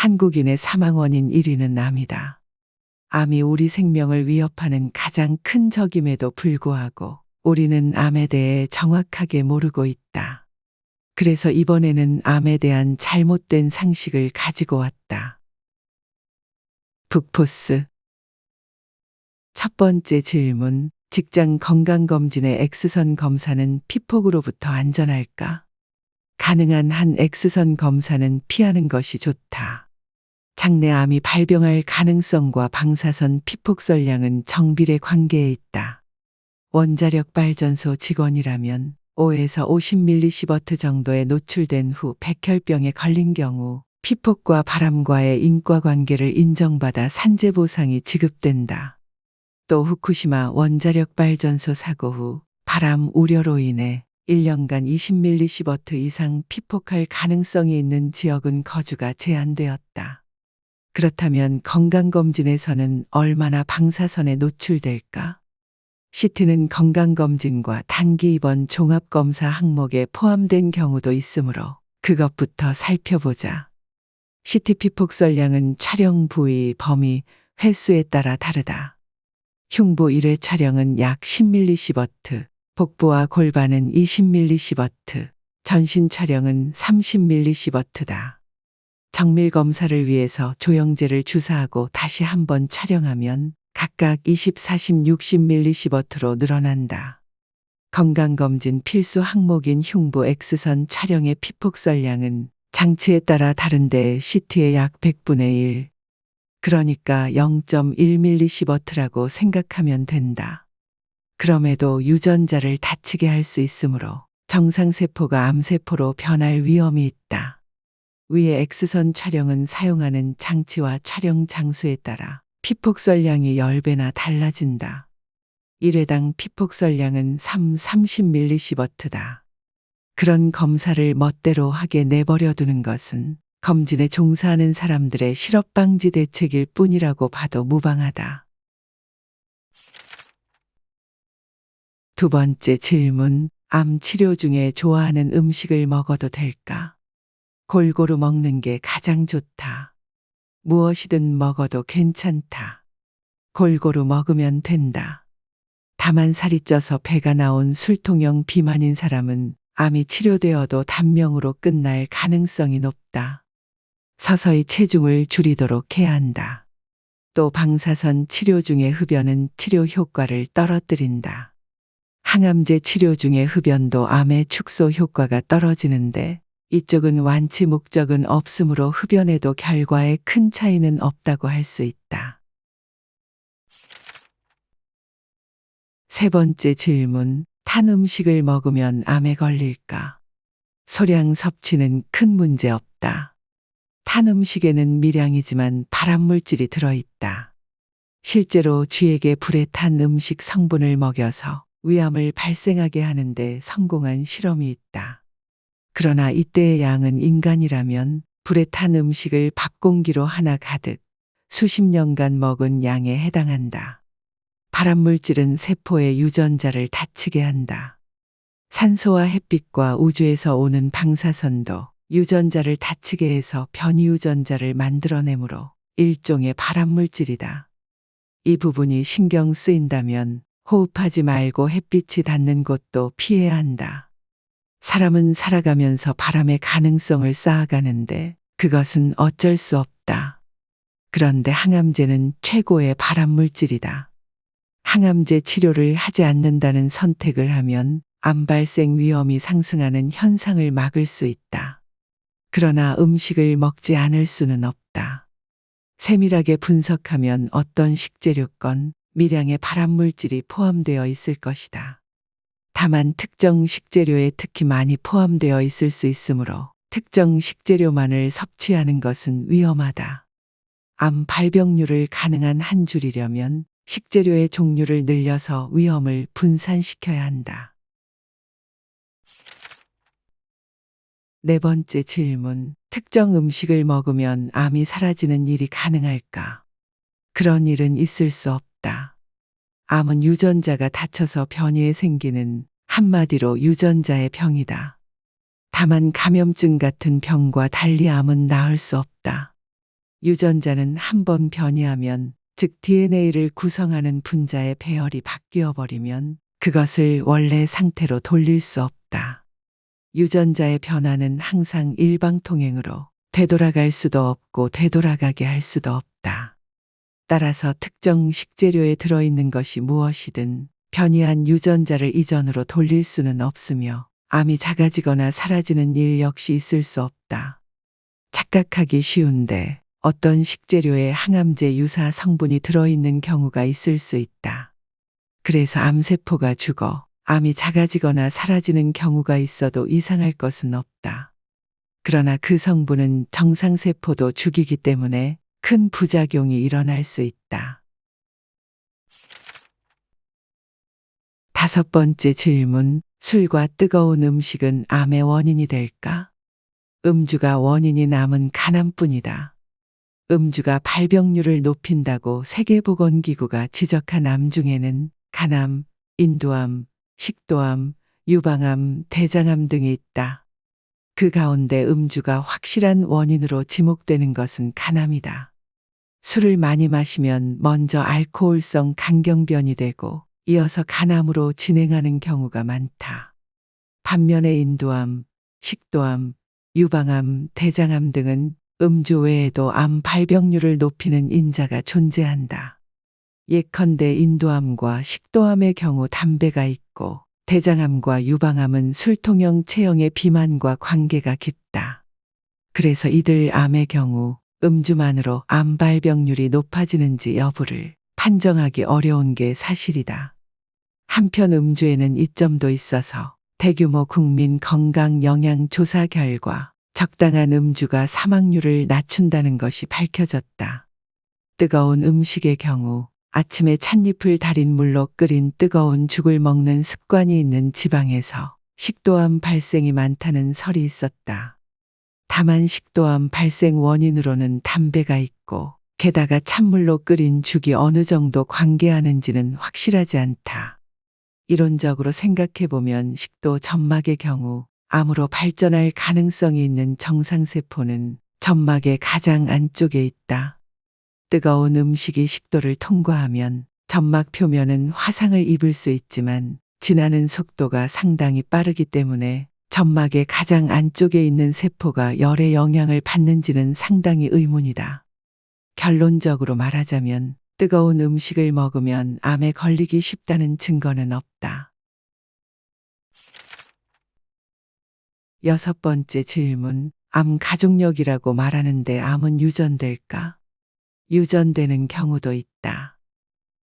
한국인의 사망 원인 1위는 암이다. 암이 우리 생명을 위협하는 가장 큰 적임에도 불구하고 우리는 암에 대해 정확하게 모르고 있다. 그래서 이번에는 암에 대한 잘못된 상식을 가지고 왔다. 북포스 첫 번째 질문. 직장 건강검진의 X선 검사는 피폭으로부터 안전할까? 가능한 한 X선 검사는 피하는 것이 좋다. 장내암이 발병할 가능성과 방사선 피폭설량은 정비례 관계에 있다. 원자력 발전소 직원이라면 5에서 50mSv 정도에 노출된 후 백혈병에 걸린 경우 피폭과 바람과의 인과관계를 인정받아 산재 보상이 지급된다. 또 후쿠시마 원자력 발전소 사고 후 바람 우려로 인해 1년간 20mSv 이상 피폭할 가능성이 있는 지역은 거주가 제한되었다. 그렇다면 건강검진에서는 얼마나 방사선에 노출될까? CT는 건강검진과 단기 입원 종합검사 항목에 포함된 경우도 있으므로 그것부터 살펴보자. CT 피폭설량은 촬영 부위, 범위, 횟수에 따라 다르다. 흉부 1회 촬영은 약 10mSv, 복부와 골반은 20mSv, 전신 촬영은 30mSv다. 정밀 검사를 위해서 조영제를 주사하고 다시 한번 촬영하면 각각 20, 40, 60mSv로 늘어난다. 건강검진 필수 항목인 흉부 X선 촬영의 피폭설량은 장치에 따라 다른데 CT의 약 100분의 1, 그러니까 0.1mSv라고 생각하면 된다. 그럼에도 유전자를 다치게 할 수 있으므로 정상세포가 암세포로 변할 위험이 있다. 위의 X선 촬영은 사용하는 장치와 촬영 장소에 따라 피폭설량이 10배나 달라진다. 1회당 피폭설량은 3, 30mSv다. 그런 검사를 멋대로 하게 내버려 두는 것은 검진에 종사하는 사람들의 실업방지 대책일 뿐이라고 봐도 무방하다. 두 번째 질문. 암 치료 중에 좋아하는 음식을 먹어도 될까? 골고루 먹는 게 가장 좋다. 무엇이든 먹어도 괜찮다. 골고루 먹으면 된다. 다만 살이 쪄서 배가 나온 술통형 비만인 사람은 암이 치료되어도 단명으로 끝날 가능성이 높다. 서서히 체중을 줄이도록 해야 한다. 또 방사선 치료 중의 흡연은 치료 효과를 떨어뜨린다. 항암제 치료 중의 흡연도 암의 축소 효과가 떨어지는데 이쪽은 완치 목적은 없으므로 흡연에도 결과에 큰 차이는 없다고 할 수 있다. 세 번째 질문. 탄 음식을 먹으면 암에 걸릴까? 소량 섭취는 큰 문제 없다. 탄 음식에는 미량이지만 발암물질이 들어있다. 실제로 쥐에게 불에 탄 음식 성분을 먹여서 위암을 발생하게 하는데 성공한 실험이 있다. 그러나 이때의 양은 인간이라면 불에 탄 음식을 밥공기로 하나 가득 수십 년간 먹은 양에 해당한다. 발암물질은 세포의 유전자를 다치게 한다. 산소와 햇빛과 우주에서 오는 방사선도 유전자를 다치게 해서 변이 유전자를 만들어내므로 일종의 발암물질이다. 이 부분이 신경 쓰인다면 호흡하지 말고 햇빛이 닿는 곳도 피해야 한다. 사람은 살아가면서 바람의 가능성을 쌓아가는데 그것은 어쩔 수 없다. 그런데 항암제는 최고의 발암 물질이다. 항암제 치료를 하지 않는다는 선택을 하면 암 발생 위험이 상승하는 현상을 막을 수 있다. 그러나 음식을 먹지 않을 수는 없다. 세밀하게 분석하면 어떤 식재료건 미량의 발암 물질이 포함되어 있을 것이다. 다만 특정 식재료에 특히 많이 포함되어 있을 수 있으므로 특정 식재료만을 섭취하는 것은 위험하다. 암 발병률을 가능한 한 줄이려면 식재료의 종류를 늘려서 위험을 분산시켜야 한다. 네 번째 질문. 특정 음식을 먹으면 암이 사라지는 일이 가능할까? 그런 일은 있을 수 없다. 암은 유전자가 다쳐서 변이에 생기는 한마디로 유전자의 병이다. 다만 감염증 같은 병과 달리 암은 나을 수 없다. 유전자는 한 번 변이하면 즉 DNA를 구성하는 분자의 배열이 바뀌어 버리면 그것을 원래 상태로 돌릴 수 없다. 유전자의 변화는 항상 일방통행으로 되돌아갈 수도 없고 되돌아가게 할 수도 없다. 따라서 특정 식재료에 들어있는 것이 무엇이든 변이한 유전자를 이전으로 돌릴 수는 없으며 암이 작아지거나 사라지는 일 역시 있을 수 없다. 착각하기 쉬운데 어떤 식재료에 항암제 유사 성분이 들어있는 경우가 있을 수 있다. 그래서 암세포가 죽어 암이 작아지거나 사라지는 경우가 있어도 이상할 것은 없다. 그러나 그 성분은 정상세포도 죽이기 때문에 큰 부작용이 일어날 수 있다. 다섯 번째 질문. 술과 뜨거운 음식은 암의 원인이 될까? 음주가 원인이 남은 가남뿐이다. 음주가 발병률을 높인다고 세계보건기구가 지적한 암 중에는 간암, 인두암, 식도암, 유방암, 대장암 등이 있다. 그 가운데 음주가 확실한 원인으로 지목되는 것은 간암이다. 술을 많이 마시면 먼저 알코올성 간경변이 되고 이어서 간암으로 진행하는 경우가 많다. 반면에 인두암, 식도암, 유방암, 대장암 등은 음주 외에도 암 발병률을 높이는 인자가 존재한다. 예컨대 인두암과 식도암의 경우 담배가 있고 대장암과 유방암은 술통형 체형의 비만과 관계가 깊다. 그래서 이들 암의 경우 음주만으로 암 발병률이 높아지는지 여부를 판정하기 어려운 게 사실이다. 한편 음주에는 이점도 있어서 대규모 국민 건강 영양 조사 결과 적당한 음주가 사망률을 낮춘다는 것이 밝혀졌다. 뜨거운 음식의 경우 아침에 찻잎을 달인 물로 끓인 뜨거운 죽을 먹는 습관이 있는 지방에서 식도암 발생이 많다는 설이 있었다. 다만 식도암 발생 원인으로는 담배가 있고 게다가 찬물로 끓인 죽이 어느 정도 관계하는지는 확실하지 않다. 이론적으로 생각해보면 식도 점막의 경우 암으로 발전할 가능성이 있는 정상세포는 점막의 가장 안쪽에 있다. 뜨거운 음식이 식도를 통과하면 점막 표면은 화상을 입을 수 있지만 지나는 속도가 상당히 빠르기 때문에 점막의 가장 안쪽에 있는 세포가 열의 영향을 받는지는 상당히 의문이다. 결론적으로 말하자면 뜨거운 음식을 먹으면 암에 걸리기 쉽다는 증거는 없다. 여섯 번째 질문. 암 가족력이라고 말하는데 암은 유전될까? 유전되는 경우도 있다.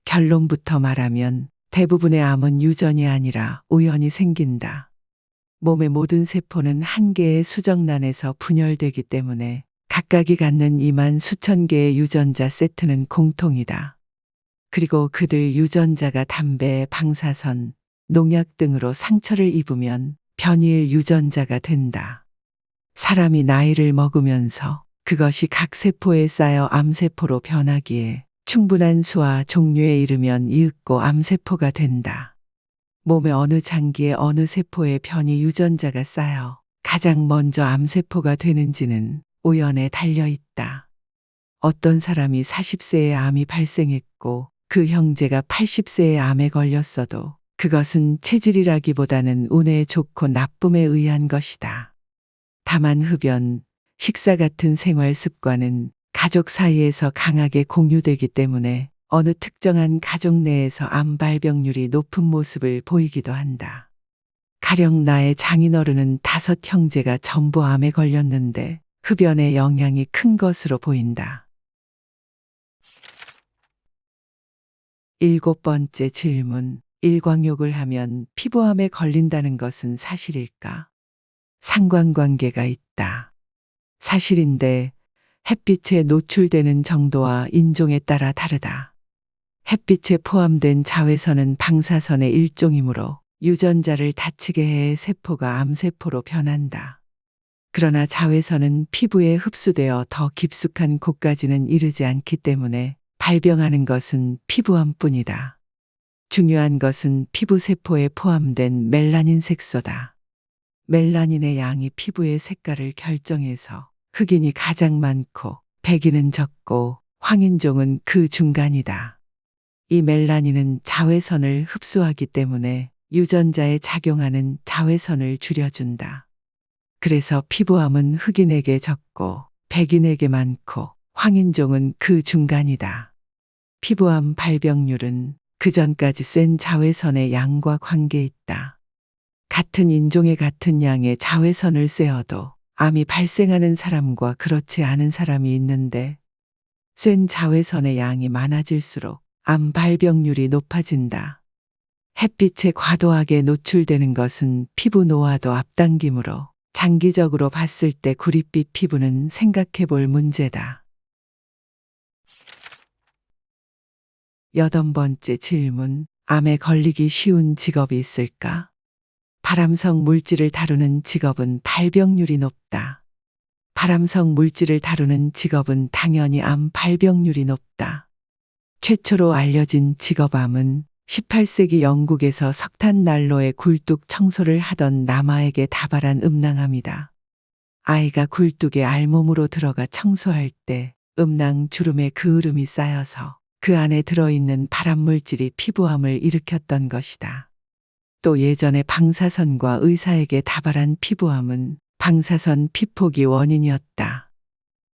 결론부터 말하면 대부분의 암은 유전이 아니라 우연히 생긴다. 몸의 모든 세포는 한 개의 수정란에서 분열되기 때문에 각각이 갖는 2만 수천 개의 유전자 세트는 공통이다. 그리고 그들 유전자가 담배, 방사선, 농약 등으로 상처를 입으면 변이일 유전자가 된다. 사람이 나이를 먹으면서 그것이 각 세포에 쌓여 암세포로 변하기에 충분한 수와 종류에 이르면 이윽고 암세포가 된다. 몸의 어느 장기에 어느 세포에 변이 유전자가 쌓여 가장 먼저 암세포가 되는지는 우연에 달려 있다. 어떤 사람이 40세에 암이 발생했고 그 형제가 80세에 암에 걸렸어도 그것은 체질이라기보다는 운에 좋고 나쁨에 의한 것이다. 다만 흡연, 식사 같은 생활 습관은 가족 사이에서 강하게 공유되기 때문에 어느 특정한 가족 내에서 암 발병률이 높은 모습을 보이기도 한다. 가령 나의 장인어른은 다섯 형제가 전부 암에 걸렸는데 흡연의 영향이 큰 것으로 보인다. 일곱 번째 질문. 일광욕을 하면 피부암에 걸린다는 것은 사실일까? 상관관계가 있다. 사실인데 햇빛에 노출되는 정도와 인종에 따라 다르다. 햇빛에 포함된 자외선은 방사선의 일종이므로 유전자를 다치게 해 세포가 암세포로 변한다. 그러나 자외선은 피부에 흡수되어 더 깊숙한 곳까지는 이르지 않기 때문에 발병하는 것은 피부암뿐이다. 중요한 것은 피부 세포에 포함된 멜라닌 색소다. 멜라닌의 양이 피부의 색깔을 결정해서 흑인이 가장 많고 백인은 적고 황인종은 그 중간이다. 이 멜라닌은 자외선을 흡수하기 때문에 유전자에 작용하는 자외선을 줄여준다. 그래서 피부암은 흑인에게 적고 백인에게 많고 황인종은 그 중간이다. 피부암 발병률은 그 전까지 센 자외선의 양과 관계 있다. 같은 인종의 같은 양의 자외선을 쐬어도 암이 발생하는 사람과 그렇지 않은 사람이 있는데 센 자외선의 양이 많아질수록 암 발병률이 높아진다. 햇빛에 과도하게 노출되는 것은 피부 노화도 앞당기므로 장기적으로 봤을 때 구릿빛 피부는 생각해 볼 문제다. 여덟 번째 질문. 암에 걸리기 쉬운 직업이 있을까? 발암성 물질을 다루는 직업은 발병률이 높다. 발암성 물질을 다루는 직업은 당연히 암 발병률이 높다. 최초로 알려진 직업암은 18세기 영국에서 석탄 난로에 굴뚝 청소를 하던 남아에게 다발한 음낭암이다. 아이가 굴뚝에 알몸으로 들어가 청소할 때 음낭 주름에 그을음이 쌓여서 그 안에 들어있는 발암물질이 피부암을 일으켰던 것이다. 또 예전에 방사선과 의사에게 다발한 피부암은 방사선 피폭이 원인이었다.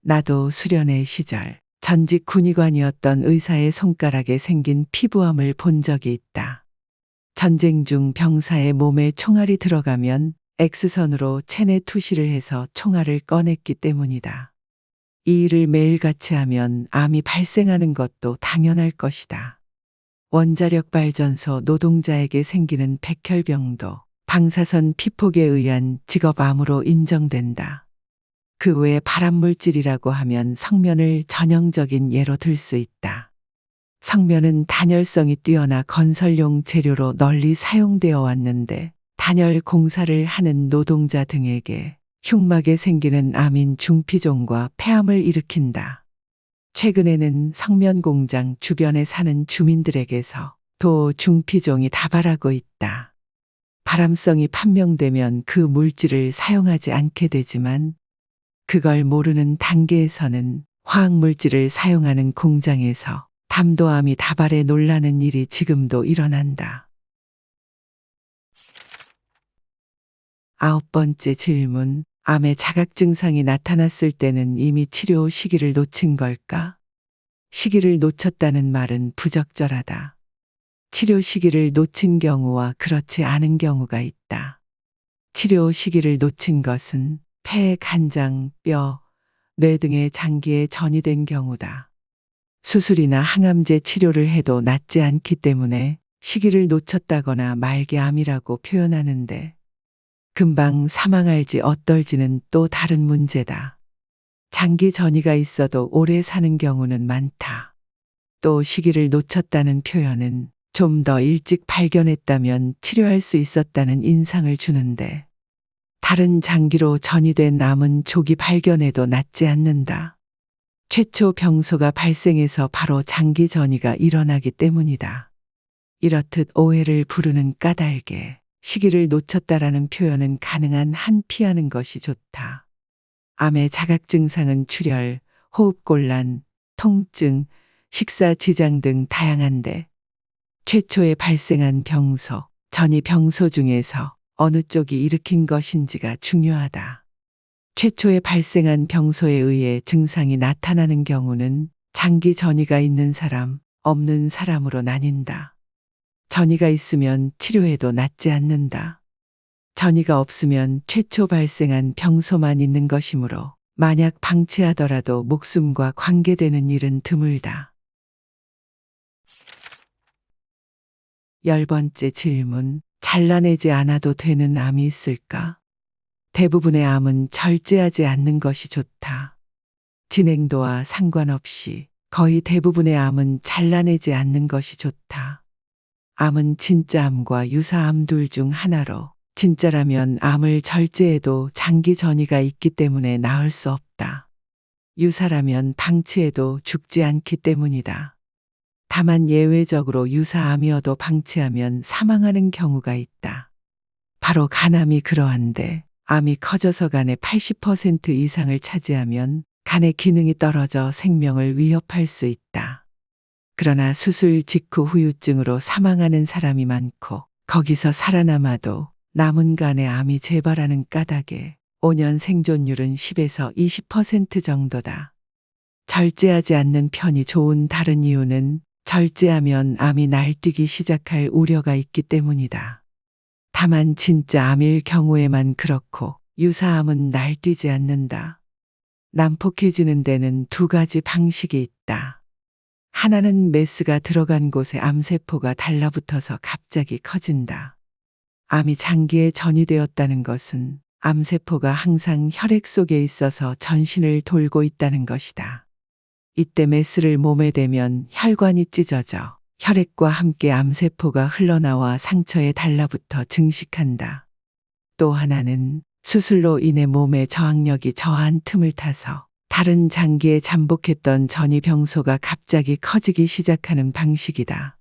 나도 수련의 시절 전직 군의관이었던 의사의 손가락에 생긴 피부암을 본 적이 있다. 전쟁 중 병사의 몸에 총알이 들어가면 X선으로 체내 투시를 해서 총알을 꺼냈기 때문이다. 이 일을 매일같이 하면 암이 발생하는 것도 당연할 것이다. 원자력 발전소 노동자에게 생기는 백혈병도 방사선 피폭에 의한 직업암으로 인정된다. 그 외에 발암물질이라고 하면 성면을 전형적인 예로 들 수 있다. 성면은 단열성이 뛰어나 건설용 재료로 널리 사용되어 왔는데 단열 공사를 하는 노동자 등에게 흉막에 생기는 암인 중피종과 폐암을 일으킨다. 최근에는 성면 공장 주변에 사는 주민들에게서 도 중피종이 다발하고 있다. 발암성이 판명되면 그 물질을 사용하지 않게 되지만 그걸 모르는 단계에서는 화학물질을 사용하는 공장에서 담도암이 다발해 놀라는 일이 지금도 일어난다. 아홉 번째 질문. 암의 자각 증상이 나타났을 때는 이미 치료 시기를 놓친 걸까? 시기를 놓쳤다는 말은 부적절하다. 치료 시기를 놓친 경우와 그렇지 않은 경우가 있다. 치료 시기를 놓친 것은 폐, 간장, 뼈, 뇌 등의 장기에 전이된 경우다. 수술이나 항암제 치료를 해도 낫지 않기 때문에 시기를 놓쳤다거나 말기암이라고 표현하는데 금방 사망할지 어떨지는 또 다른 문제다. 장기 전이가 있어도 오래 사는 경우는 많다. 또 시기를 놓쳤다는 표현은 좀 더 일찍 발견했다면 치료할 수 있었다는 인상을 주는데 다른 장기로 전이된 암은 조기 발견해도 낫지 않는다. 최초 병소가 발생해서 바로 장기 전이가 일어나기 때문이다. 이렇듯 오해를 부르는 까닭에 시기를 놓쳤다라는 표현은 가능한 한 피하는 것이 좋다. 암의 자각 증상은 출혈, 호흡곤란, 통증, 식사 지장 등 다양한데 최초에 발생한 병소, 전이 병소 중에서 어느 쪽이 일으킨 것인지가 중요하다. 최초에 발생한 병소에 의해 증상이 나타나는 경우는 장기 전이가 있는 사람, 없는 사람으로 나뉜다. 전이가 있으면 치료해도 낫지 않는다. 전이가 없으면 최초 발생한 병소만 있는 것이므로 만약 방치하더라도 목숨과 관계되는 일은 드물다. 열 번째 질문. 잘라내지 않아도 되는 암이 있을까? 대부분의 암은 절제하지 않는 것이 좋다. 진행도와 상관없이 거의 대부분의 암은 잘라내지 않는 것이 좋다. 암은 진짜 암과 유사 암 둘 중 하나로 진짜라면 암을 절제해도 장기 전이가 있기 때문에 나을 수 없다. 유사라면 방치해도 죽지 않기 때문이다. 다만 예외적으로 유사암이어도 방치하면 사망하는 경우가 있다. 바로 간암이 그러한데 암이 커져서 간의 80% 이상을 차지하면 간의 기능이 떨어져 생명을 위협할 수 있다. 그러나 수술 직후 후유증으로 사망하는 사람이 많고 거기서 살아남아도 남은 간에 암이 재발하는 까닭에 5년 생존율은 10에서 20% 정도다. 절제하지 않는 편이 좋은 다른 이유는 절제하면 암이 날뛰기 시작할 우려가 있기 때문이다. 다만 진짜 암일 경우에만 그렇고 유사암은 날뛰지 않는다. 난폭해지는 데는 두 가지 방식이 있다. 하나는 메스가 들어간 곳에 암세포가 달라붙어서 갑자기 커진다. 암이 장기에 전이되었다는 것은 암세포가 항상 혈액 속에 있어서 전신을 돌고 있다는 것이다. 이때 메스를 몸에 대면 혈관이 찢어져 혈액과 함께 암세포가 흘러나와 상처에 달라붙어 증식한다. 또 하나는 수술로 인해 몸의 저항력이 저한 틈을 타서 다른 장기에 잠복했던 전이병소가 갑자기 커지기 시작하는 방식이다.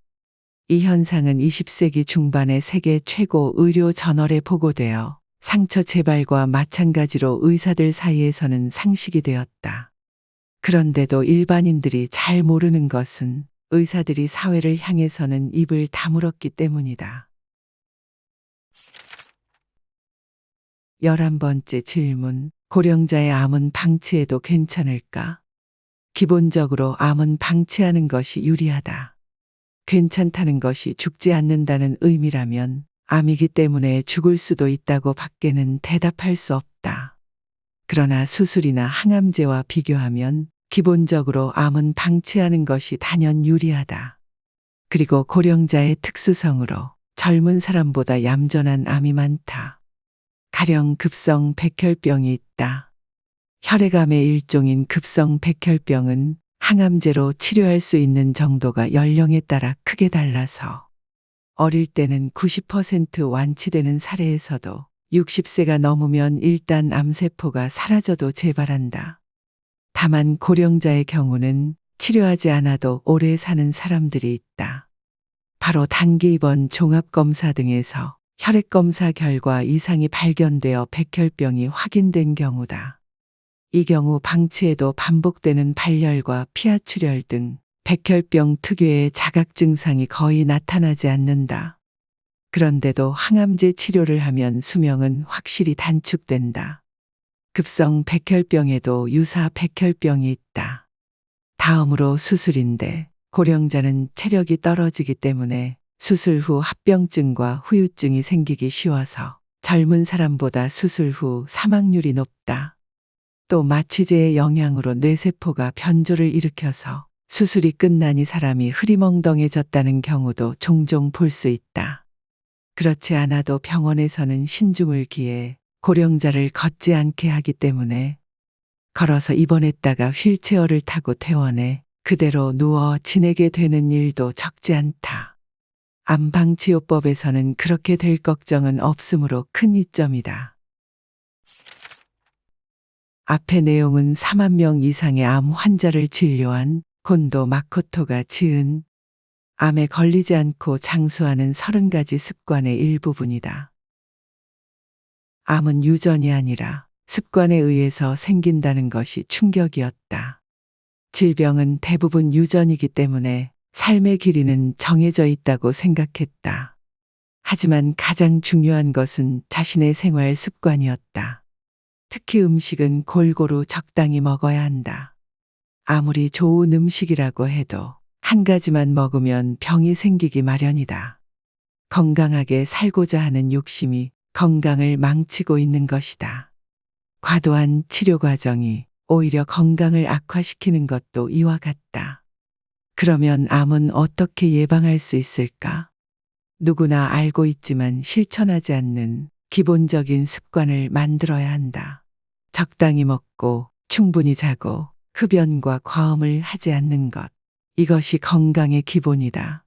이 현상은 20세기 중반에 세계 최고 의료 저널에 보고되어 상처 재발과 마찬가지로 의사들 사이에서는 상식이 되었다. 그런데도 일반인들이 잘 모르는 것은 의사들이 사회를 향해서는 입을 다물었기 때문이다. 열한 번째 질문. 고령자의 암은 방치해도 괜찮을까? 기본적으로 암은 방치하는 것이 유리하다. 괜찮다는 것이 죽지 않는다는 의미라면 암이기 때문에 죽을 수도 있다고 밖에는 대답할 수 없다. 그러나 수술이나 항암제와 비교하면 기본적으로 암은 방치하는 것이 단연 유리하다. 그리고 고령자의 특수성으로 젊은 사람보다 얌전한 암이 많다. 가령 급성 백혈병이 있다. 혈액암의 일종인 급성 백혈병은 항암제로 치료할 수 있는 정도가 연령에 따라 크게 달라서 어릴 때는 90% 완치되는 사례에서도 60세가 넘으면 일단 암세포가 사라져도 재발한다. 다만 고령자의 경우는 치료하지 않아도 오래 사는 사람들이 있다. 바로 단기 입원 종합검사 등에서 혈액검사 결과 이상이 발견되어 백혈병이 확인된 경우다. 이 경우 방치에도 반복되는 발열과 피하출혈 등 백혈병 특유의 자각 증상이 거의 나타나지 않는다. 그런데도 항암제 치료를 하면 수명은 확실히 단축된다. 급성 백혈병에도 유사 백혈병이 있다. 다음으로 수술인데 고령자는 체력이 떨어지기 때문에 수술 후 합병증과 후유증이 생기기 쉬워서 젊은 사람보다 수술 후 사망률이 높다. 또 마취제의 영향으로 뇌세포가 변조를 일으켜서 수술이 끝나니 사람이 흐리멍덩해졌다는 경우도 종종 볼 수 있다. 그렇지 않아도 병원에서는 신중을 기해 고령자를 걷지 않게 하기 때문에 걸어서 입원했다가 휠체어를 타고 퇴원해 그대로 누워 지내게 되는 일도 적지 않다. 암방치요법에서는 그렇게 될 걱정은 없으므로 큰 이점이다. 앞의 내용은 4만 명 이상의 암 환자를 진료한 곤도 마코토가 지은 암에 걸리지 않고 장수하는 30가지 습관의 일부분이다. 암은 유전이 아니라 습관에 의해서 생긴다는 것이 충격이었다. 질병은 대부분 유전이기 때문에 삶의 길이는 정해져 있다고 생각했다. 하지만 가장 중요한 것은 자신의 생활 습관이었다. 특히 음식은 골고루 적당히 먹어야 한다. 아무리 좋은 음식이라고 해도 한 가지만 먹으면 병이 생기기 마련이다. 건강하게 살고자 하는 욕심이 건강을 망치고 있는 것이다. 과도한 치료 과정이 오히려 건강을 악화시키는 것도 이와 같다. 그러면 암은 어떻게 예방할 수 있을까? 누구나 알고 있지만 실천하지 않는 기본적인 습관을 만들어야 한다. 적당히 먹고 충분히 자고 흡연과 과음을 하지 않는 것. 이것이 건강의 기본이다.